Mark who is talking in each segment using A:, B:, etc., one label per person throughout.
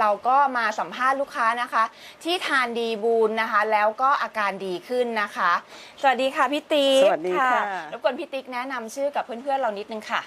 A: เราก็มาสัมภาษณ์ลูกค้านะคะ ที่ทานดีบูลนะคะ แล้วก็อาการดีขึ้นนะคะ สวัสดีค่ะพี่ติ๊ก
B: สวัสดีค่ะ
A: รบกวนพี่ติ๊กแนะนำชื่อกับเพื่อนๆเรานิดนึงค่ะ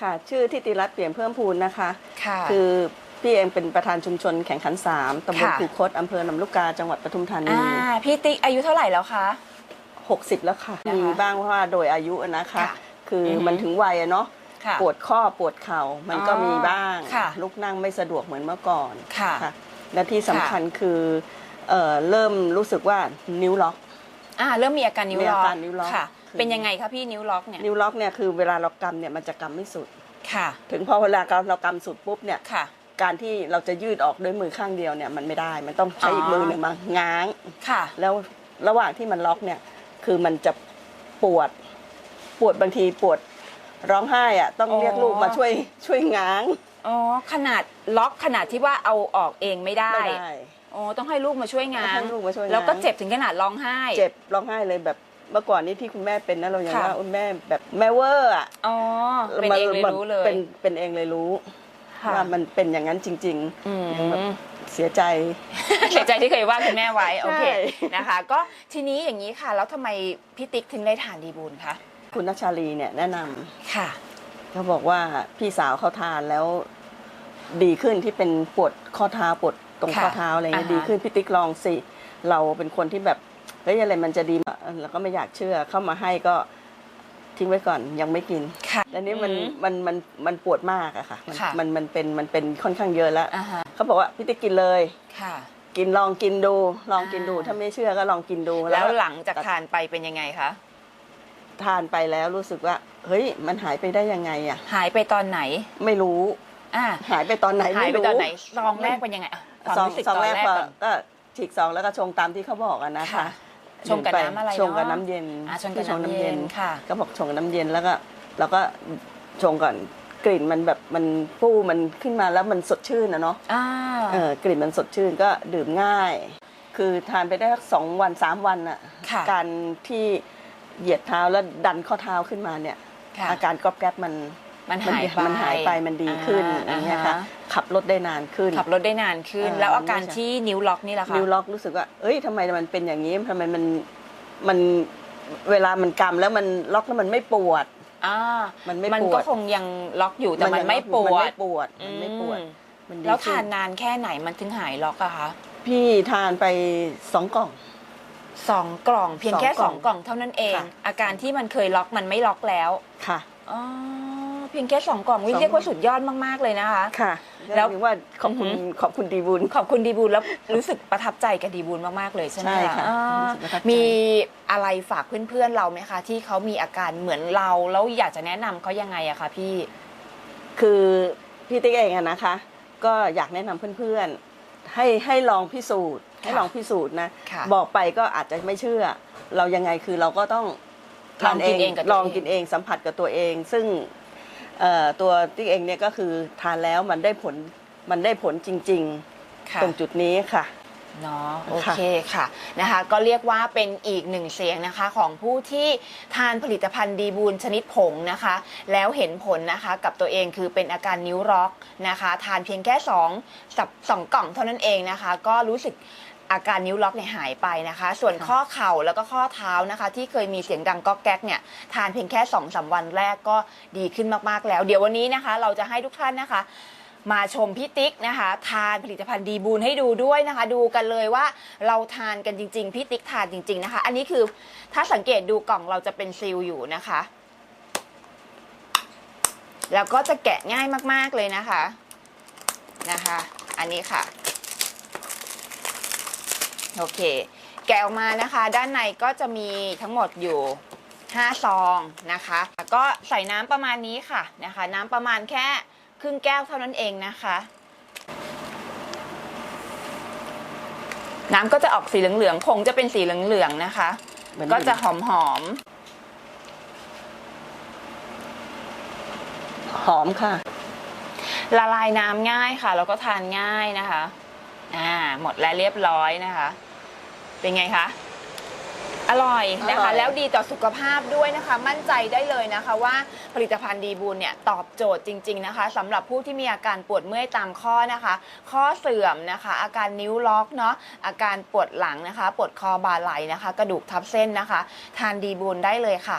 B: ค่ะ ชื่อทิติรัตน์เปลี่ยนเพิ่มพูนนะคะ
A: ค่ะ
B: คือพี่เองเป็นประธานชุมชนแข่งขันสามตำบล
A: ค่ะ
B: คูคตอำเภอลำลูกกาจังหวัดปทุมธานี
A: อ่าพี่ติ๊กอายุเท่าไหร่แล้วคะ
B: 60 แล้วค่ะ
A: นะคะ
B: มีบ้างเพราะว่าโดยอายุนะคะ
A: ค่ะ
B: คืออ
A: อฮึ
B: มันถึงวัยอะเนาะ
A: ค่ะ
B: ปวดข้อปวดเข่ามันก็
A: อ๋อ
B: มีบ้าง
A: ค่ะ
B: ลุกนั่งไม่สะดวกเหมือนเมื่อก่อน
A: ค่ะ
B: และที่สำคัญคือเอ่อเริ่มรู้สึกว่านิ้วล็อก
A: อ่าเริ่มมีอาการนิ้ว
B: มี
A: ล็
B: อา
A: อก
B: การนิ้วล็อก
A: ค่ะ
B: คือ
A: เป็นยังไงคะพี่นิ้วล็อกเนี่ย
B: นิ้วล็อกเนี่ยคือเวลาเรากำเนี่ยมันจะกำไม่สุด
A: ค่ะ
B: ถึงพอเวลาเรากำสุดปุ๊บเนี่ย
A: ค่ะ
B: การที่เราจะยืดออกด้วยมือข้างเดียวเนี่ยมันไม่ได้ มันต้องใช้
A: อ๋ออี
B: อีกมือหนึ่งมาง้าง
A: ค่ะ
B: แล้วระหว่างที่มันล็อกเนี่ย คือมันจะปวด ปวดบางทีปวด ร้องไห้อะต้อง
A: อ๋อ
B: เรียกลูกมาช่วยช่วยง้าง
A: อ๋อขนาดล็อกขนาดที่ว่าเอาออกเองไม่ได้
B: ไม่ได้
A: อ๋อต้องให้ลูกมาช่วยงา
B: ต้อง
A: น
B: ให้ลูกมาช่วยงาน
A: แล้วก็เจ็บถึงขนาดร้องไห้
B: เจ็บร้องไห้เลยแบบเมื่อก่อนนี้ที่คุณแม่เป็นนะเรายัง
A: ค่ะ
B: ว่าอุ๊ยแม่แบบแม่เวอร์อะ
A: อ๋อเป็นเองเลยรู้เลย
B: เป็นเป็นเองเลยรู้
A: ค่ะ
B: ว่ามันเป็นอย่างนั้นจริง
A: อืม
B: ๆยังแบบเสียใจ
A: เสียใจที่เคยว่าคุณแม่ไว้ โอเค
B: ใช่
A: นะคะ ก็ทีนี้อย่างนี้ค่ะ แล้วทำไมพี่ติ๊กถึงได้ทานดีบูลคะ
B: คุณนัชชาลีเนี่ยแนะนำ
A: ค่ะ
B: เขาบอกว่าพี่สาวเขาทานแล้ว ดีขึ้นที่เป็นปวดข้อเท้าปวดตรง
A: ค่ะ
B: ข้อเท้าอะไรเงี้ย
A: อ่าฮะ
B: ดีขึ้นพี่ติ๊กลองสิเราเป็นคนที่แบบเฮ้ยอะไรมันจะดีเราก็ไม่อยากเชื่อเข้ามาให้ก็ทิ้งไว้ก่อนยังไม่กิน
A: ค่ะ
B: แล้วนี้มัน
A: อืม
B: มันมันมันปวดมากอะค่ะมัน
A: ค่ะ
B: มันมันเป็นมันเป็นค่อนข้างเยอะแล้ว
A: อ่าฮะ
B: เขาบอกว่าพี่ติ๊กกินเลย
A: ค่ะ
B: กินลองกินดู ลองกินดู
A: อ่า
B: ถ้าไม่เชื่อก็ลองกินดู
A: แล้วหลังจากทานไปเป็นยังไงคะ
B: ทานไปแล้วรู้สึกว่า เฮ้ย มันหายไปได้ยังไงอะ
A: หายไปตอนไหน
B: ไม่รู้
A: อ่า
B: หายไปตอนไหน
A: หาย
B: ไม่
A: ไป
B: รู้
A: ตอนไหนซองแรกเป็นยังไงอะความ
B: ซอง
A: รู้สึก
B: ซอง
A: ตอน
B: แรก
A: แรก
B: ก็
A: ก่อน
B: ก็ฉีกซองแล้วก็ชงตามที่เขาบอกอะนะคะ
A: ค่ะ ชงกับน้ำอะไรเนอะ
B: ชงกับน้ำเย็น
A: อ่าชงกับน้ำเย็นค่ะ
B: ก็บอกชงกับน้ำเย็นแล้วก็แล้วก็ชงก่อนกลิ่นมันแบบมันฟู่มันขึ้นมาแล้วมันสดชื่นนะเนาะ
A: อ่า
B: เออกลิ่นมันสดชื่นก็ดื่มง่าย คือทานไปได้สักสองวันสามวันอะ
A: ค่ะ
B: การที่ เหยียดเท้าแล้วดันข้อเท้าขึ้นมาเนี่ย
A: ค่ะ
B: อาการก๊อบแก๊บมัน
A: มันหายไป
B: มันหายไปมันดีขึ้นอย่างเงี้ยค่ะ
A: อ่าฮ
B: ขับรถได้นานขึ้น
A: ขับรถได้นานขึ้น
B: เออ
A: แล้วอาการ
B: ไม่ใช่
A: ที่นิ้วล็อกนี่แหละคะ
B: นิ้วล็อกรู้สึกว่า เอ้ยทำไมมันเป็นอย่างนี้ทำไมมันมันเวลามันกำแล้วมันล็อกแล้วมันไม่ปวด
A: อ่า
B: มันไม่
A: มัน
B: ปว
A: ก็
B: ด
A: คงยังล็อกอยู่แต่มัน
B: ยัง
A: ไม่ปว
B: มัน
A: ด
B: ไม่ปวดมันไม่ปวด
A: อืม
B: มันดี
A: แล้ว
B: ขึ้
A: ทานนานแค่ไหนมันถึงหายล็อกอะคะ
B: พี่ทานไปสองกล่อง
A: สองกล่องเพียงแค่
B: ส
A: ส
B: อ
A: องง
B: ก
A: ก
B: ล่
A: ล่
B: อ
A: องงเท่านั้นเอง
B: ค่ะ
A: อาการที่มันเคยล็อกมันไม่ล็อกแล้ว
B: ค่ะ
A: อ๋อเพียงแค่สองกล่องวิ
B: สอง
A: เรียกว่าสุดยอดมากๆเลยนะคะ
B: ค่ะ
A: แล้
B: แล้วว ถึงว่าขอบคุณ
A: อือหือ
B: ขอบคุณดีบุญ
A: ขอบคุณดีบูลแล้วรู้สึกประทับใจกับดีบูลมาก ๆ เลยใช่ไหม
B: ใช่ค่ะ
A: อ่า
B: รู้สึกประทับใจ
A: มีอะไรฝากเพื่อน ๆ เราไหมคะ ที่เขามีอาการเหมือนเรา แล้วอยากจะแนะนำเขายังไงอะคะพี่
B: คือพี่ติ๊กเองอะนะคะ ก็อยากแนะนำเพื่อนๆ ให้ให้ลองพิสูจน์ ให้
A: ค่ะ
B: ลองพิสูจน์นะ
A: ค่ะ
B: บอกไปก็อาจจะไม่เชื่อ เรายังไงคือเราก็ต้อง
A: ลองกินเองกับตัวเอง
B: ลองกินเองสัมผัสกับตัวเอง ซึ่งเอ่อตัวติ๊กเองเนี่ยก็คือทานแล้วมันได้ผลมันได้ผลจริง
A: ค่ะ
B: ๆ ตรงจุดนี้ค่ะ
A: เนาะโอเคค่ะนะคะ ก็เรียกว่าเป็นอีกหนึ่งเสียงนะคะของผู้ที่ทานผลิตภัณฑ์ดีบูลชนิดผงนะคะ แล้วเห็นผลนะคะกับตัวเองคือเป็นอาการนิ้วร็อกนะคะ ทานเพียงแค่2สับสองกล่องเท่านั้นเองนะคะ ก็รู้สึกอาการนิ้วล็อกเนี่ยหายไปนะคะ ส่วน
B: ค่ะ
A: ข้อเข่าแล้วก็ข้อเท้านะคะ ที่เคยมีเสียงดังก๊อกแก๊กเนี่ยทานเพียงแค่2อสาวันแรกก็ดีขึ้นมากๆแล้ว เดี๋ยววันนี้นะคะ เราจะให้ทุกท่านนะคะ มาชมพี่ติ๊กนะคะ ทานผลิตภัณฑ์ดีบูลให้ดูด้วยนะคะ ดูกันเลยว่าเราทานกันจริง ๆ พี่ติ๊กทานจริง ๆนะคะ อันนี้คือถ้าสังเกตดูกล่องเราจะเป็นซีลอยู่นะคะ แล้วก็จะแกะง่ายมากๆเลยนะคะนะคะ อันนี้ค่ะโอเค แกะออกมานะคะ ด้านในก็จะมีทั้งหมดอยู่5ซองนะคะแล้วก็ใส่น้ำประมาณนี้ค่ะนะคะ น้ำประมาณแค่ ครึ่งแก้วเท่านั้นเองนะคะ น้ำก็จะออกสีเหลืองๆผงจะเป็นสีเหลืองๆนะคะ
B: เหมือน
A: ก็จะหอม
B: หอมค่ะ
A: ๆละลายน้ำง่ายค่ะ แล้วก็ทานง่ายนะคะ อ่า หมดแล้วเรียบร้อยนะคะ เป็นไงคะ ออร่อยนะ
B: อร่
A: คะ
B: อย
A: แล้วดีต่อสุขภาพด้วยนะคะ มั่นใจได้เลยนะคะว่าผลิตภัณฑ์ดีบูลเนี่ยตอบโจทย์จริง ๆ นะคะสำหรับผู้ที่มีอาการปวดเมื่อยตามข้อนะคะ ข้อเสื่อมนะคะ อาการนิ้วล็อกเนาะอาการปวดหลังนะคะ ปวดคอบ่าไหล่นะคะ กระดูกทับเส้นนะคะ ทานดีบูลได้เลยค่ะ